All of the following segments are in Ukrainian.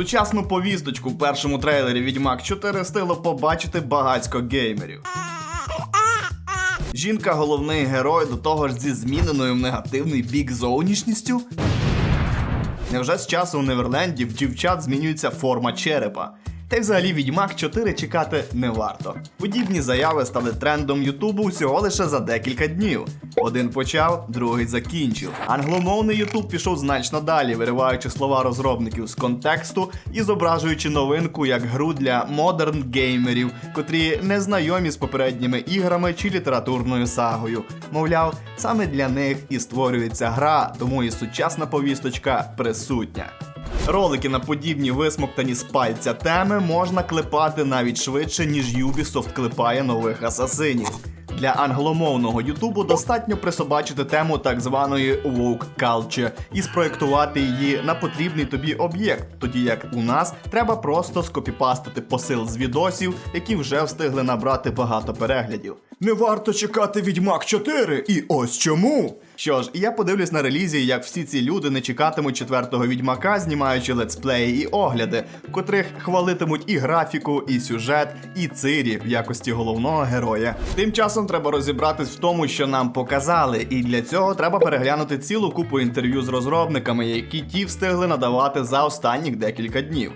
Сучасну повісточку в першому трейлері Відьмак 4 стило побачити багацько геймерів. Жінка головний герой до того ж зі зміненою в негативний бік зовнішністю. Невже з часу у Неверленді в дівчат змінюється форма черепа? Та й взагалі Відьмак 4 чекати не варто. Подібні заяви стали трендом Ютубу всього лише за декілька днів. Один почав, другий закінчив. Англомовний Ютуб пішов значно далі, вириваючи слова розробників з контексту і зображуючи новинку як гру для модерн геймерів, котрі не знайомі з попередніми іграми чи літературною сагою. Мовляв, саме для них і створюється гра, тому і сучасна повісточка присутня. Ролики на подібні висмоктані з пальця теми можна клепати навіть швидше, ніж Ubisoft клепає нових асасинів. Для англомовного Ютубу достатньо присобачити тему так званої woke culture і спроєктувати її на потрібний тобі об'єкт, тоді як у нас треба просто скопіпастити посил з відосів, які вже встигли набрати багато переглядів. Не варто чекати Відьмак 4, і ось чому. Що ж, я подивлюсь на релізі, як всі ці люди не чекатимуть четвертого відьмака, знімаючи летсплеї і огляди, в котрих хвалитимуть і графіку, і сюжет, і цирі в якості головного героя. Тим часом треба розібратись в тому, що нам показали, і для цього треба переглянути цілу купу інтерв'ю з розробниками, які ті встигли надавати за останніх декілька днів.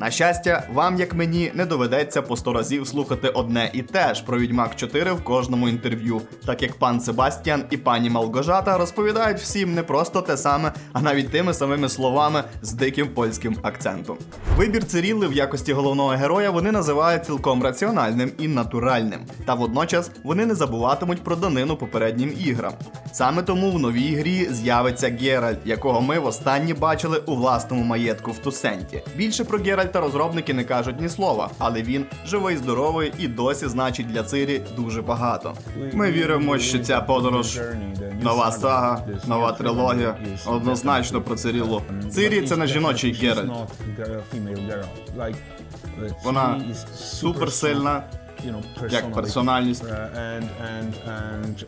На щастя, вам, як мені, не доведеться по сто разів слухати одне і те ж про Відьмак 4 в кожному інтерв'ю, так як пан Себастьян і пані Малгожата розповідають всім не просто те саме, а навіть тими самими словами з диким польським акцентом. Вибір Цирілли в якості головного героя вони називають цілком раціональним і натуральним, та водночас вони не забуватимуть про данину попереднім іграм. Саме тому в новій грі з'явиться Геральт, якого ми востаннє бачили у власному маєтку в Тусенті. Більше про Геральта розробники не кажуть ні слова, але він живий, здоровий і досі значить для Цирі дуже багато. Ми віримо, що ця подорож, нова сага, нова трилогія однозначно про Цирілу. Цирі це не жіночий Геральт. Вона суперсильна, як персональність.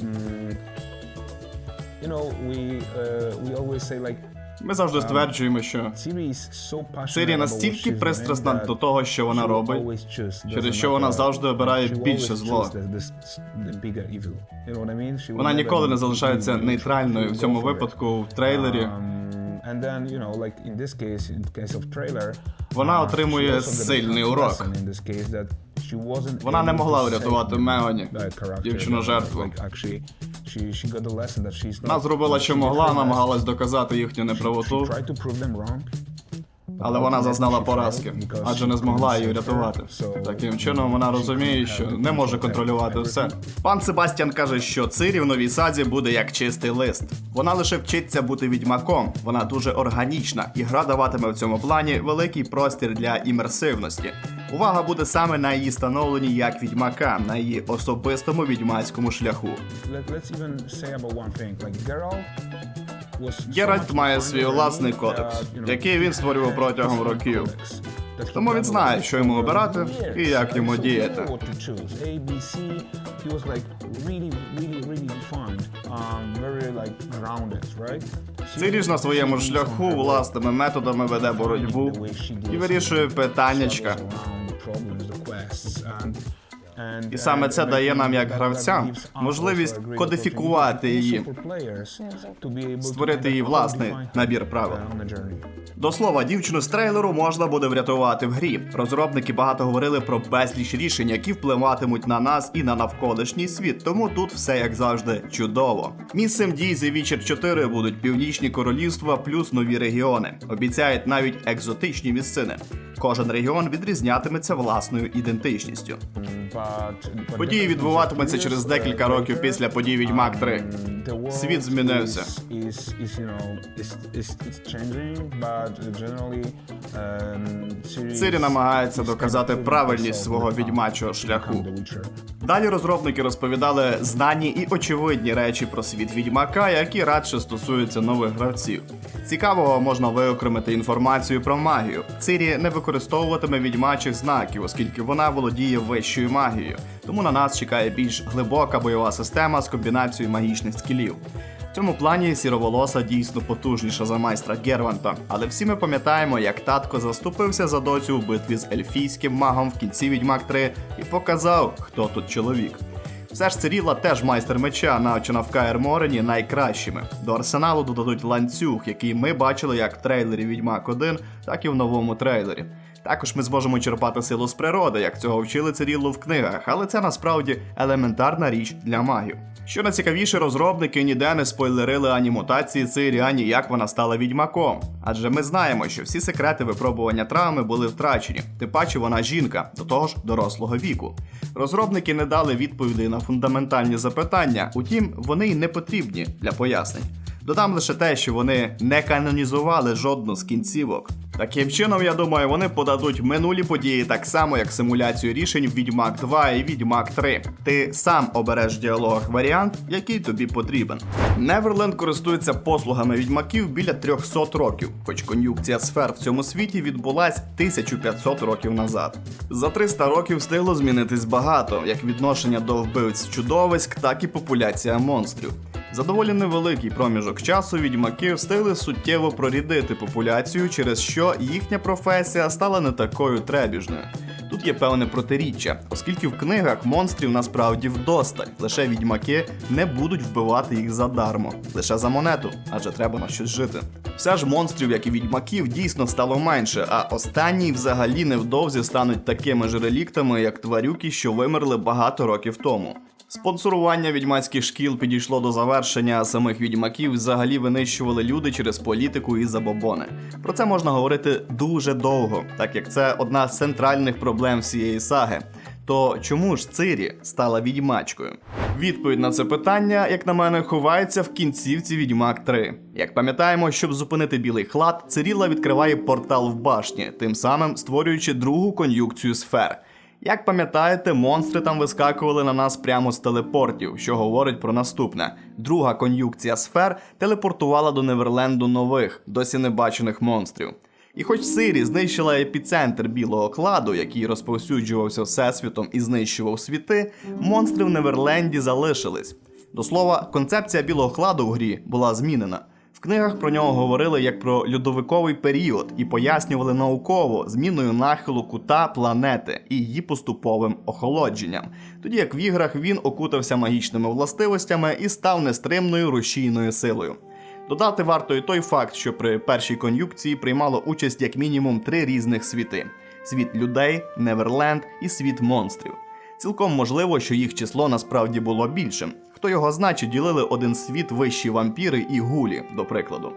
mm, you know we uh, we always say like Ми завжди стверджуємо, що Сирія настільки пристрасна до того, що вона робить, через що вона завжди обирає більше зло. Вона ніколи не залишається нейтральною в цьому випадку в трейлері. Um, and then, you know, like in this case, in case of trailer, Вона uh, отримує сильний урок. Вона не могла врятувати lesson that she's Вона зробила, що могла, намагалась доказати їхню неправоту, але вона зазнала поразки, адже не змогла її врятувати. Таким чином вона розуміє, що не може контролювати все. Пан Себастьян каже, що Цирі в новій саді буде як чистий лист. Вона лише вчиться бути відьмаком, вона дуже органічна, і гра даватиме в цьому плані великий простір для імерсивності. Увага буде саме на її становленні як відьмака, на її особистому відьмацькому шляху. Геральт має свій власний кодекс, який він створював протягом років. Тому він знає, що йому обирати і як йому діяти. knew what to choose. A, B, C. He was like really, really, really defined. Um, very like grounded, right? Цирі ж на своєму шляху власними методами веде боротьбу і вирішує питаннячка. І саме це дає нам, як гравцям, можливість кодифікувати її, створити її власний набір правил. До слова, дівчину з трейлеру можна буде врятувати в грі. Розробники багато говорили про безліч рішень, які впливатимуть на нас і на навколишній світ. Тому тут все як завжди чудово. Місцем дій The Witcher 4 будуть північні королівства плюс нові регіони. Обіцяють навіть екзотичні місцини. Кожен регіон відрізнятиметься власною ідентичністю. Події відбуватимуться через декілька років після подій Відьмак 3. Світ змінився. Цирі намагається доказати правильність свого відьмачого шляху. Далі розробники розповідали знані і очевидні речі про світ відьмака, які радше стосуються нових гравців. Цікавого можна виокремити інформацію про магію. Цирі не використовуватиме відьмачих знаків, оскільки вона володіє вищою магією. Тому на нас чекає більш глибока бойова система з комбінацією магічних скілів. В цьому плані сіроволоса дійсно потужніша за майстра Герванта, але всі ми пам'ятаємо, як татко заступився за доцю у битві з ельфійським магом в кінці Відьмак 3 і показав, хто тут чоловік. Все ж Циріла теж майстер меча, навчена в Каєр Морені найкращими. До арсеналу додадуть ланцюг, який ми бачили як в трейлері Відьмак 1, так і в новому трейлері. Також ми зможемо черпати силу з природи, як цього вчили Циріллу в книгах, але це насправді елементарна річ для магів. Що найцікавіше, розробники ніде не спойлерили ані мутації Цирі, ані як вона стала відьмаком. Адже ми знаємо, що всі секрети випробування травми були втрачені, тим паче вона жінка, до того ж дорослого віку. Розробники не дали відповідей на фундаментальні запитання, утім, вони й не потрібні для пояснень. Додам лише те, що вони не канонізували жодну з кінцівок. Таким чином, я думаю, вони подадуть минулі події так само, як симуляцію рішень Відьмак 2 і Відьмак 3. Ти сам обереш в діалогах варіант, який тобі потрібен. Неверленд користується послугами відьмаків біля 300 років, хоч кон'юкція сфер в цьому світі відбулась 1500 років назад. За 300 років встигло змінитись багато, як відношення до вбивць чудовиськ, так і популяція монстрів. За доволі невеликий проміжок часу відьмаки встигли суттєво прорідити популяцію, через що їхня професія стала не такою требіжною. Тут є певне протиріччя, оскільки в книгах монстрів насправді вдосталь. Лише відьмаки не будуть вбивати їх задармо, лише за монету, адже треба на щось жити. Все ж монстрів, як і відьмаків, дійсно стало менше, а останні взагалі невдовзі стануть такими ж реліктами, як тварюки, що вимерли багато років тому. Спонсорування відьмацьких шкіл підійшло до завершення, а самих відьмаків взагалі винищували люди через політику і забобони. Про це можна говорити дуже довго, так як це одна з центральних проблем всієї саги. То чому ж Цирі стала відьмачкою? Відповідь на це питання, як на мене, ховається в кінцівці Відьмак 3. Як пам'ятаємо, щоб зупинити білий хлад, Циріла відкриває портал в башні, тим самим створюючи другу кон'юкцію сфер. Як пам'ятаєте, монстри там вискакували на нас прямо з телепортів, що говорить про наступне: друга кон'юкція сфер телепортувала до Неверленду нових, досі небачених монстрів. І хоч Сирі знищила епіцентр білого кладу, який розповсюджувався всесвітом і знищував світи, монстри в Неверленді залишились. До слова, концепція білого кладу в грі була змінена. В книгах про нього говорили як про льодовиковий період і пояснювали науково зміною нахилу кута планети і її поступовим охолодженням, тоді як в іграх він окутався магічними властивостями і став нестримною рушійною силою. Додати варто і той факт, що при першій кон'юкції приймало участь як мінімум три різних світи: світ людей, Неверленд і світ монстрів. Цілком можливо, що їх число насправді було більшим. Хто його значить, ділили один світ вищі вампіри і гулі, до прикладу.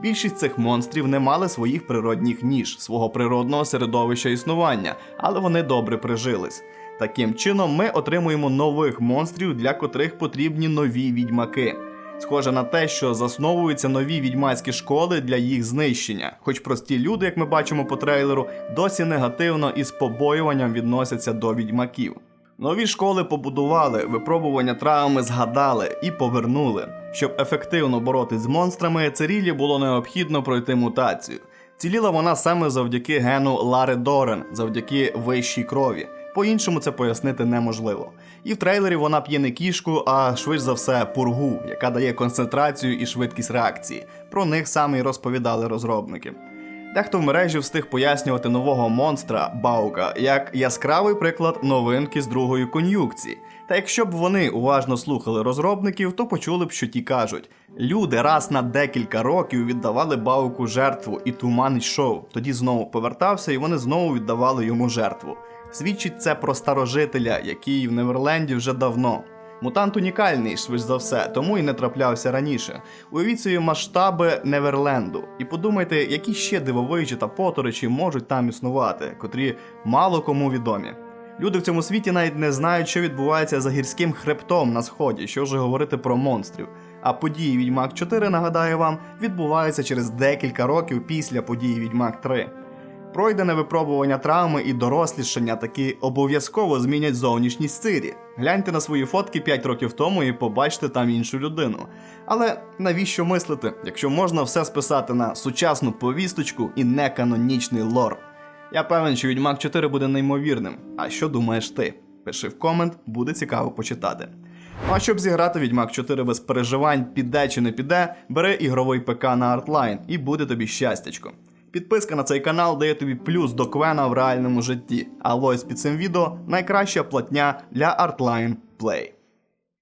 Більшість цих монстрів не мали своїх природних ніж, свого природного середовища існування, але вони добре прижились. Таким чином, ми отримуємо нових монстрів, для котрих потрібні нові відьмаки. Схоже на те, що засновуються нові відьмацькі школи для їх знищення, хоч прості люди, як ми бачимо по трейлеру, досі негативно і з побоюванням відносяться до відьмаків. Нові школи побудували, випробування травми згадали і повернули. Щоб ефективно боротись з монстрами, Цирілі було необхідно пройти мутацію. Ціліла вона саме завдяки гену Лари Дорен, завдяки вищій крові. По-іншому це пояснити неможливо. І в трейлері вона п'є не кішку, а швидш за все пургу, яка дає концентрацію і швидкість реакції. Про них саме й розповідали розробники. Дехто в мережі встиг пояснювати нового монстра Баука як яскравий приклад новинки з другої кон'юкції. Та якщо б вони уважно слухали розробників, то почули б, що ті кажуть: люди раз на декілька років віддавали Бауку жертву, і туман йшов. Тоді знову повертався, і вони знову віддавали йому жертву. Свідчить це про старожителя, який в Неверленді вже давно. Мутант унікальний, швидш за все, тому і не траплявся раніше. Уявіть собі масштаби Неверленду і подумайте, які ще дивовижі та поторичі можуть там існувати, котрі мало кому відомі. Люди в цьому світі навіть не знають, що відбувається за гірським хребтом на сході, що вже говорити про монстрів. А події Відьмак 4, нагадаю вам, відбуваються через декілька років після події Відьмак 3. Пройдене випробування травми і дорослішання таки обов'язково змінять зовнішність Сирі. Гляньте на свої фотки 5 років тому і побачите там іншу людину. Але навіщо мислити, якщо можна все списати на сучасну повісточку і неканонічний лор? Я певен, що Відьмак 4 буде неймовірним. А що думаєш ти? Пиши в комент, буде цікаво почитати. Ну а щоб зіграти Відьмак 4 без переживань, піде чи не піде, бери ігровий ПК на Artline і буде тобі щастячко. Підписка на цей канал дає тобі плюс до Квена в реальному житті, а лойс під цим відео найкраща платня для Artline Play.